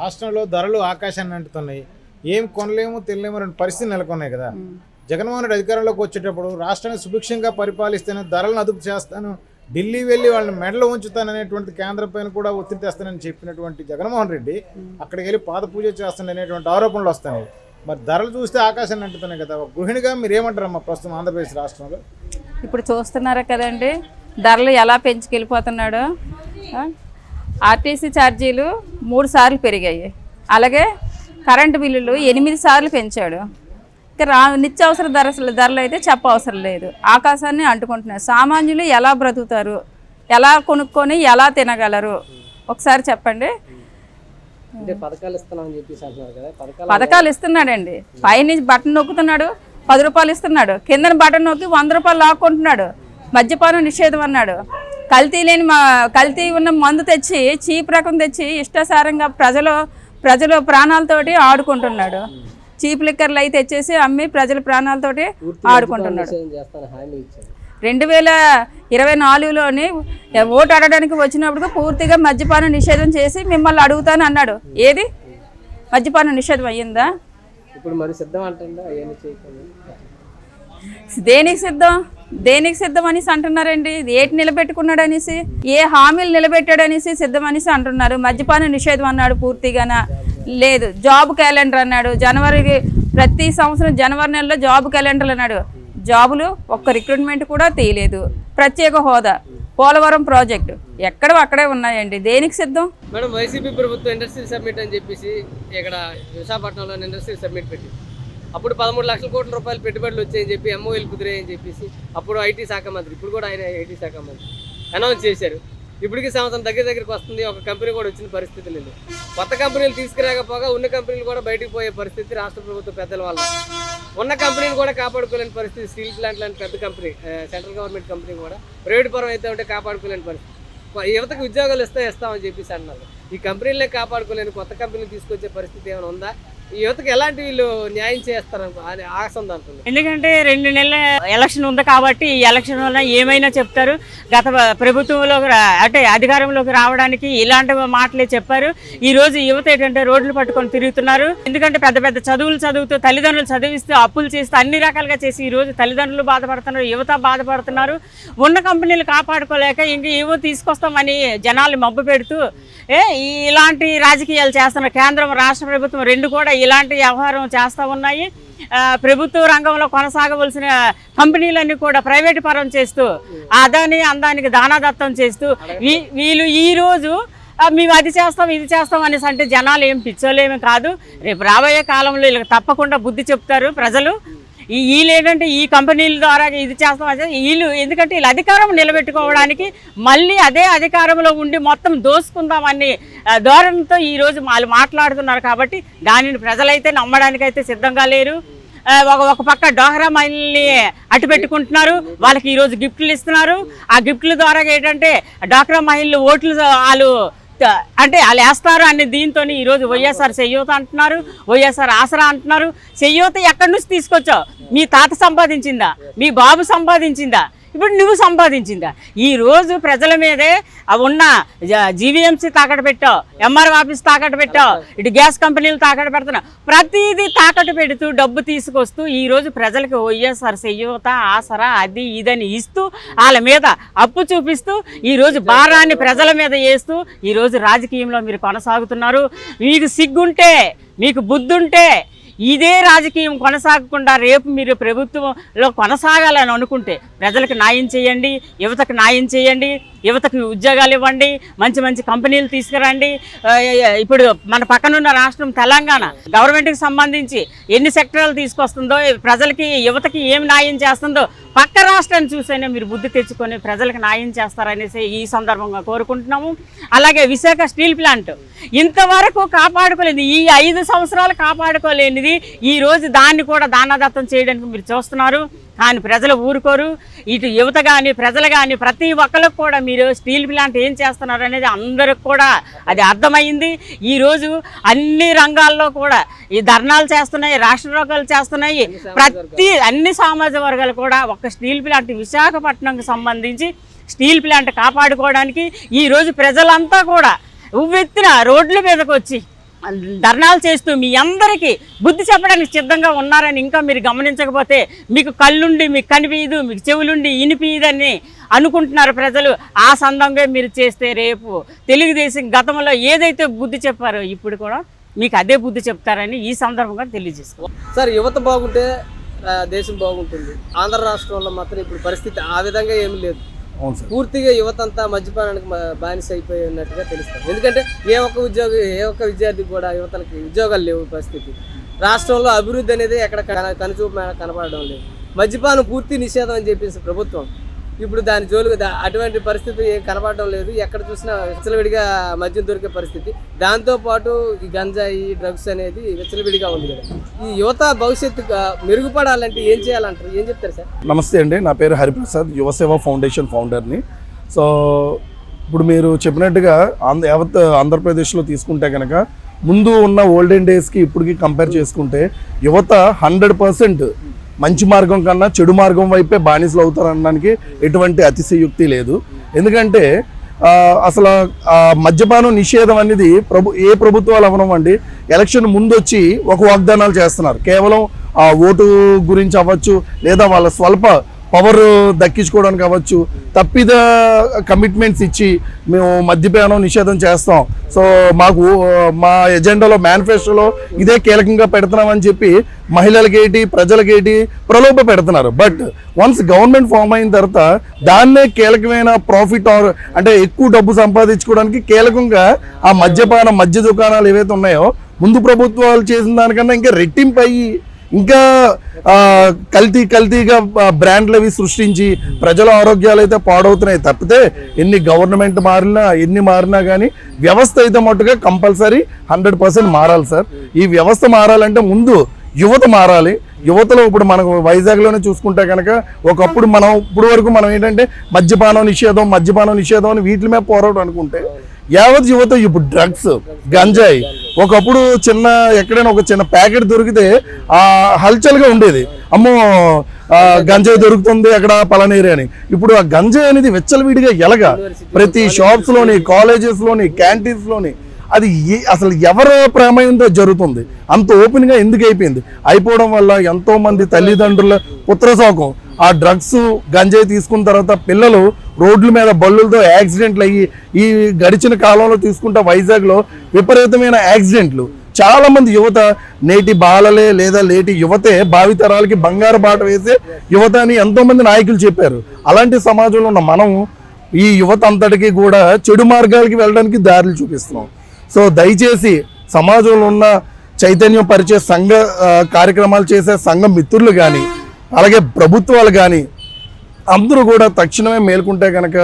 రాష్ట్రంలో ధరలు ఆకాశాన్ని అంటుతున్నాయి. ఏం కొనలేము తెలియలేము రెండు పరిస్థితులు నెలకొన్నాయి కదా. జగన్మోహన్ రెడ్డి అధికారంలోకి వచ్చేటప్పుడు రాష్ట్రాన్ని సుభిక్షంగా పరిపాలిస్తేనే ధరలను అదుపు చేస్తాను ఢిల్లీ వెళ్ళి వాళ్ళని మెడలో ఉంచుతాననేటువంటి కేంద్రం పైన కూడా ఒత్తిడి తెస్తానని చెప్పినటువంటి జగన్మోహన్ రెడ్డి అక్కడికి వెళ్ళి పాద పూజ చేస్తాననేటువంటి ఆరోపణలు వస్తున్నాయి మరి ధరలు చూస్తే ఆకాశాన్ని అంటున్నాయి కదా. గృహిణిగా మీరు ఏమంటారమ్మా ప్రస్తుతం ఆంధ్రప్రదేశ్ రాష్ట్రంలో? ఇప్పుడు చూస్తున్నారా కదండి ధరలు ఎలా పెంచుకెళ్ళిపోతున్నాడో? ఆర్టీసీ ఛార్జీలు మూడు సార్లు పెరిగాయి. అలాగే కరెంటు బిల్లులు ఎనిమిది సార్లు పెంచాడు. ఇక రా నిత్యావసర ధరలు ధరలు అయితే చెప్పవసరం లేదు. ఆకాశాన్ని అంటుకుంటున్నాయి. సామాన్యులు ఎలా బ్రతుకుతారు? ఎలా కొనుక్కొని ఎలా తినగలరు? ఒకసారి చెప్పండి. పథకాలు ఇస్తున్నాడండి. పైనుంచి బటన్ నొక్కుతున్నాడు. పది రూపాయలు ఇస్తున్నాడు. కిందన బటన్ నొక్కి వంద రూపాయలు లాక్కుంటున్నాడు. మద్యపానం నిషేధం అన్నాడు. కల్తీ లేని మా కల్తీ ఉన్న మందు తెచ్చి చీప్ రకం తెచ్చి ఇష్టాసారంగా ప్రజలు ప్రజల ప్రాణాలతోటి ఆడుకుంటున్నాడు. చీప్ లిక్కర్లు అయితే తెచ్చేసి అమ్మి ప్రజల ప్రాణాలతోటి ఆడుకుంటున్నాడు. రెండు వేల ఇరవై నాలుగులోని ఓటు అడగడానికి వచ్చినప్పుడు పూర్తిగా మద్యపానం నిషేధం చేసి మిమ్మల్ని అడుగుతాను అన్నాడు. ఏది? మద్యపానం నిషేధం అయ్యిందా? ఇప్పుడు మరి సిద్ధం చేయకుండా? దేనికి సిద్ధం? దేనికి సిద్ధం అనేసి అంటున్నారండి? ఏటి నిలబెట్టుకున్నాడు అనేసి ఏ హామీలు నిలబెట్టాడు అనేసి సిద్ధం అనేసి అంటున్నారు. మద్యపాన నిషేధం అన్నాడు పూర్తిగానా లేదు జాబ్ క్యాలెండర్ అన్నాడు. జనవరికి ప్రతి సంవత్సరం జనవరి నెలలో జాబ్ క్యాలెండర్ అన్నాడు. జాబులు ఒక్క రిక్రూట్మెంట్ కూడా తీయలేదు. ప్రత్యేక హోదా. పోలవరం ప్రాజెక్టు. ఎక్కడ అక్కడే ఉన్నాయండి. దేనికి సిద్ధం? మేడం వైసీపీ ప్రభుత్వం ఇండస్ట్రీ సబ్మిట్ అని చెప్పేసి ఇక్కడ విశాఖపట్నంలో ఇండస్ట్రీ సబ్మిట్ పెట్టి అప్పుడు పదమూడు లక్షల కోట్ల రూపాయలు పెట్టుబడులు వచ్చాయని చెప్పి ఎంఓఎల్ కుదిరాయని చెప్పేసి అప్పుడు ఐటీ శాఖ మంత్రి ఇప్పుడు కూడా ఆయన ఐటీ శాఖ మంత్రి. అనౌన్స్ చేశారు. ఇప్పటికీ సంవత్సరం దగ్గర దగ్గరికి వస్తుంది ఒక కంపెనీ కూడా వచ్చిన పరిస్థితి లేదు. కొత్త కంపెనీలు తీసుకురాకపోగా ఉన్న కంపెనీలు కూడా బయటకు పోయే పరిస్థితి రాష్ట్ర ప్రభుత్వ పెద్దల వల్ల. ఉన్న కంపెనీని కూడా కాపాడుకోలేని పరిస్థితి స్టీల్ ప్లాంట్ లాంటి పెద్ద కంపెనీ సెంట్రల్ గవర్నమెంట్ కంపెనీ కూడా ప్రైవేట్ పరం అయితే ఉంటే కాపాడుకోలేని పరిస్థితి. యువతకు ఉద్యోగాలు ఇస్తే ఇస్తామని చెప్పేసి అన్నారు. ఈ కంపెనీలనే కాపాడుకోలేని కొత్త కంపెనీలు తీసుకొచ్చే పరిస్థితి ఏమైనా ఉందా? యువతకు ఎలాంటి వీళ్ళు న్యాయం చేస్తారని అని ఆశ అంటుంది ఎందుకంటే రెండు నెలల ఎలక్షన్ ఉంది కాబట్టి ఈ ఎలక్షన్ వల్ల ఏమైనా చెప్తారు? గత ప్రభుత్వంలోకి అంటే అధికారంలోకి రావడానికి ఇలాంటి మాటలే చెప్పారు. ఈ రోజు యువత ఏంటంటే రోడ్లు పట్టుకొని తిరుగుతున్నారు. ఎందుకంటే పెద్ద పెద్ద చదువులు చదువుతూ తల్లిదండ్రులు చదివిస్తూ అప్పులు చేస్తూ అన్ని రకాలుగా చేసి ఈ రోజు తల్లిదండ్రులు బాధపడుతున్నారు యువత బాధపడుతున్నారు. ఉన్న కంపెనీలు కాపాడుకోలేక ఇంక ఏవో తీసుకొస్తామని జనాలు మబ్బు పెడుతూ ఏ ఇలాంటి రాజకీయాలు చేస్తున్నారు కేంద్రం రాష్ట్ర ప్రభుత్వం రెండు కూడా ఇలాంటి వ్యవహారం చేస్తూ ఉన్నాయి. ప్రభుత్వ రంగంలో కొనసాగవలసిన కంపెనీలన్నీ కూడా ప్రైవేట్ పరం చేస్తూ అదాని అందానికి దానాదత్తం చేస్తూ వీ- వీళ్ళు ఈరోజు మేము అది చేస్తాం ఇది చేస్తాం అనేసి అంటే జనాలు ఏం పిచ్చోలేమి కాదు. రేపు రాబోయే కాలంలో వీళ్ళకి తప్పకుండా బుద్ధి చెప్తారు ప్రజలు. ఈ వీళ్ళు ఏంటంటే ఈ కంపెనీల ద్వారా ఇది చేస్తాం అది వీళ్ళు ఎందుకంటే వీళ్ళు అధికారం నిలబెట్టుకోవడానికి మళ్ళీ అదే అధికారంలో ఉండి మొత్తం దోసుకుందామని ధోరణితో ఈరోజు వాళ్ళు మాట్లాడుతున్నారు కాబట్టి దానిని ప్రజలైతే నమ్మడానికైతే సిద్ధంగా లేరు. ఒక ఒక పక్క డోహరా మహిళల్ని అటు పెట్టుకుంటున్నారు వాళ్ళకి ఈరోజు గిఫ్ట్లు ఇస్తున్నారు. ఆ గిఫ్ట్ల ద్వారా ఏంటంటే డాక్రా మహిళలు ఓట్లు వాళ్ళు అంటే వాళ్ళు వేస్తారు అనే దీంతో ఈరోజు వైఎస్ఆర్ చెయ్యూత అంటున్నారు వైఎస్ఆర్ ఆసరా అంటున్నారు. చెయ్యూత ఎక్కడి నుంచి తీసుకొచ్చావు? మీ తాత సంపాదించిందా? మీ బాబు సంపాదించిందా? ఇప్పుడు నువ్వు సంపాదించిందా? ఈరోజు ప్రజల మీదే అవి ఉన్న జీవీఎంసీ తాకట్టు పెట్టావు ఎంఆర్ ఆఫీస్ తాకట్టు పెట్టావు ఇటు గ్యాస్ కంపెనీలు తాకట్టు పెడుతున్నావు. ప్రతిదీ తాకట్టు పెడుతూ డబ్బు తీసుకొస్తూ ఈరోజు ప్రజలకి ప్రజలకు వైఎస్ఆర్ చెయ్యూత ఆసరా అది ఇదని ఇస్తూ వాళ్ళ మీద అప్పు చూపిస్తూ ఈరోజు భారాన్ని ప్రజల మీద వేస్తూ ఈరోజు రాజకీయంలో మీరు కొనసాగుతున్నారు. మీకు సిగ్గుంటే మీకు బుద్ధుంటే ఇదే రాజకీయం కొనసాగకుండా రేపు మీరు ప్రభుత్వంలో కొనసాగాలని అనుకుంటే ప్రజలకు న్యాయం చేయండి యువతకు న్యాయం చేయండి. యువతకు ఉద్యోగాలు ఇవ్వండి మంచి మంచి కంపెనీలు తీసుకురండి. ఇప్పుడు మన పక్కనున్న రాష్ట్రం తెలంగాణ గవర్నమెంట్కి సంబంధించి ఎన్ని సెక్టర్లు తీసుకొస్తుందో ప్రజలకి యువతకి ఏం న్యాయం చేస్తుందో పక్క రాష్ట్రాన్ని చూసైనా మీరు బుద్ధి తెచ్చుకొని ప్రజలకు న్యాయం చేస్తారనేసి ఈ సందర్భంగా కోరుకుంటున్నాము. అలాగే విశాఖ స్టీల్ ప్లాంట్ ఇంతవరకు కాపాడుకోలేదు ఈ ఐదు సంవత్సరాలు కాపాడుకోలేనిది ఈ రోజు దాన్ని కూడా దానాదత్తం చేయడానికి మీరు చూస్తున్నారు. కానీ ప్రజలు ఊరుకోరు. ఇటు యువత కానీ ప్రజలు కానీ ప్రతి ఒక్కరికి కూడా మీరు స్టీల్ ప్లాంట్ ఏం చేస్తున్నారు అనేది అందరికి కూడా అది అర్థమైంది ఈరోజు అన్ని రంగాల్లో కూడా ఈ ధర్నాలు చేస్తున్నాయి రాష్ట్ర రోగాలు చేస్తున్నాయి. ప్రతి అన్ని సామాజిక వర్గాలు కూడా ఒక స్టీల్ ప్లాంట్ విశాఖపట్నంకి సంబంధించి స్టీల్ ప్లాంట్ కాపాడుకోవడానికి ఈరోజు ప్రజలంతా కూడా ఉవ్వెత్తున రోడ్ల మీదకి వచ్చి ధర్నాలు చేస్తూ మీ అందరికీ బుద్ధి చెప్పడానికి సిద్ధంగా ఉన్నారని ఇంకా మీరు గమనించకపోతే మీకు కళ్ళుండి మీకు కనిపించదు మీకు చెవులుండి ఇనిపించదని అనుకుంటున్నారు ప్రజలు. ఆ సందంగా మీరు చేస్తే రేపు తెలుగుదేశం గతంలో ఏదైతే బుద్ధి చెప్పారో ఇప్పుడు కూడా మీకు అదే బుద్ధి చెప్తారని ఈ సందర్భంగా తెలియజేసుకో. సార్ యువత బాగుంటే దేశం బాగుంటుంది. ఆంధ్ర రాష్ట్రంలో మాత్రం ఇప్పుడు పరిస్థితి ఆ విధంగా ఏమీ లేదు. పూర్తిగా యువత అంతా మద్యపానానికి బానిస అయిపోయి ఉన్నట్టుగా తెలుస్తుంది. ఎందుకంటే ఏ ఒక్క ఉద్యోగి ఏ ఒక్క విద్యార్థికి కూడా యువతలకి ఉద్యోగాలు లేవు పరిస్థితి. రాష్ట్రంలో అభివృద్ధి అనేది ఎక్కడ కన- కనుచూపు కనపడడం లేదు. మద్యపానం పూర్తి నిషేధం అని చెప్పేసి ప్రభుత్వం ఇప్పుడు దాని జోలు అటువంటి పరిస్థితి ఏం కనపడడం లేదు. ఎక్కడ చూసినా విచ్చలవిడిగా మద్యం దొరికే పరిస్థితి. దాంతో పాటు ఈ గంజాయి డ్రగ్స్ అనేది విచ్చలవిడిగా ఉంది కదా. ఈ యువత భవిష్యత్తు మెరుగుపడాలంటే ఏం చేయాలంటారు? ఏం చెప్తారు సార్? నమస్తే అండి. నా పేరు హరిప్రసాద్ యువసేవ ఫౌండేషన్ ఫౌండర్ని. సో ఇప్పుడు మీరు చెప్పినట్టుగా ఆంధ్ర యావత్ ఆంధ్రప్రదేశ్లో తీసుకుంటే కనుక ముందు ఉన్న ఓల్డెన్ డేస్కి ఇప్పటికి కంపేర్ చేసుకుంటే యువత హండ్రెడ్ పర్సెంట్ మంచి మార్గం కన్నా చెడు మార్గం వైపే బానిసలు అవుతారు అనడానికి ఎటువంటి అతిశయుక్తి లేదు. ఎందుకంటే అసలు ఆ మద్యపానం నిషేధం అనేది ప్రభు ఏ ప్రభుత్వాలు అవనవ్వండి ఎలక్షన్ ముందు వచ్చి ఒక వాగ్దానాలు చేస్తున్నారు. కేవలం ఆ ఓటు గురించి అవ్వచ్చు లేదా వాళ్ళ స్వల్ప పవర్ దక్కించుకోవడానికి అవ్వచ్చు. తప్పిద కమిట్మెంట్స్ ఇచ్చి మేము మద్యపానం నిషేధం చేస్తాం. సో మాకు మా ఎజెండాలో మేనిఫెస్టోలో ఇదే కీలకంగా పెడుతున్నామని చెప్పి మహిళలకేటి ప్రజలకేటి ప్రలోభ పెడుతున్నారు. బట్ వన్స్ గవర్నమెంట్ ఫామ్ అయిన తర్వాత దాన్నే కీలకమైన ప్రాఫిట్ ఆర్ అంటే ఎక్కువ డబ్బు సంపాదించుకోవడానికి కీలకంగా ఆ మద్యపాన మద్య దుకాణాలు ఏవైతే ఉన్నాయో ముందు ప్రభుత్వాలు చేసిన దానికన్నా ఇంకా రెట్టింపు అయ్యి ఇంకా కల్తీ కల్తీగా బ్రాండ్లు అవి సృష్టించి ప్రజల ఆరోగ్యాలు అయితే పాడవుతున్నాయి. తప్పితే ఎన్ని గవర్నమెంట్ మారినా ఎన్ని మారినా కానీ వ్యవస్థ అయితే మట్టుగా కంపల్సరీ హండ్రెడ్ పర్సెంట్ మారాలి సార్. ఈ వ్యవస్థ మారాలంటే ముందు యువత మారాలి. యువతలో ఇప్పుడు మనకు వైజాగ్లోనే చూసుకుంటే కనుక ఒకప్పుడు మనం ఇప్పుడు వరకు మనం ఏంటంటే మద్యపానం నిషేధం మద్యపానం నిషేధం అని వీటి మీద పోరాటం అనుకుంటే యావత్ యువత ఇప్పుడు డ్రగ్స్ గంజాయి ఒకప్పుడు చిన్న ఎక్కడైనా ఒక చిన్న ప్యాకెట్ దొరికితే ఆ హల్చల్గా ఉండేది. అమ్మో గంజాయి దొరుకుతుంది అక్కడ పలానేరి అని. ఇప్పుడు ఆ గంజాయి అనేది వెచ్చలవిడిగా ఎలగా. ప్రతి షాప్స్లోని కాలేజెస్లోని క్యాంటీన్స్లోని అది అసలు ఎవరు ప్రేమైందో జరుగుతుంది? అంత ఓపెన్గా ఎందుకు అయిపోయింది? అయిపోవడం వల్ల ఎంతోమంది తల్లిదండ్రుల పుత్రశోకం. ఆ డ్రగ్స్ గంజాయి తీసుకున్న తర్వాత పిల్లలు రోడ్ల మీద బళ్ళులతో యాక్సిడెంట్లు అయ్యి ఈ గడిచిన కాలంలో తీసుకుంటే వైజాగ్లో విపరీతమైన యాక్సిడెంట్లు. చాలా మంది యువత నేటి బాలలే లేదా నేటి యువతే భావితరాలకి బంగారు బాట వేసే యువత అని ఎంతో మంది నాయకులు చెప్పారు. అలాంటి సమాజంలో ఉన్న మనం ఈ యువత అంతటికి కూడా చెడు మార్గాలకి వెళ్ళడానికి దారులు చూపిస్తున్నాం. సో దయచేసి సమాజంలో ఉన్న చైతన్యం పరిచే సంఘ కార్యక్రమాలు చేసే సంఘ మిత్రులు కానీ అలాగే ప్రభుత్వాలు కానీ అందరూ కూడా తక్షణమే మేల్కుంటే కనుక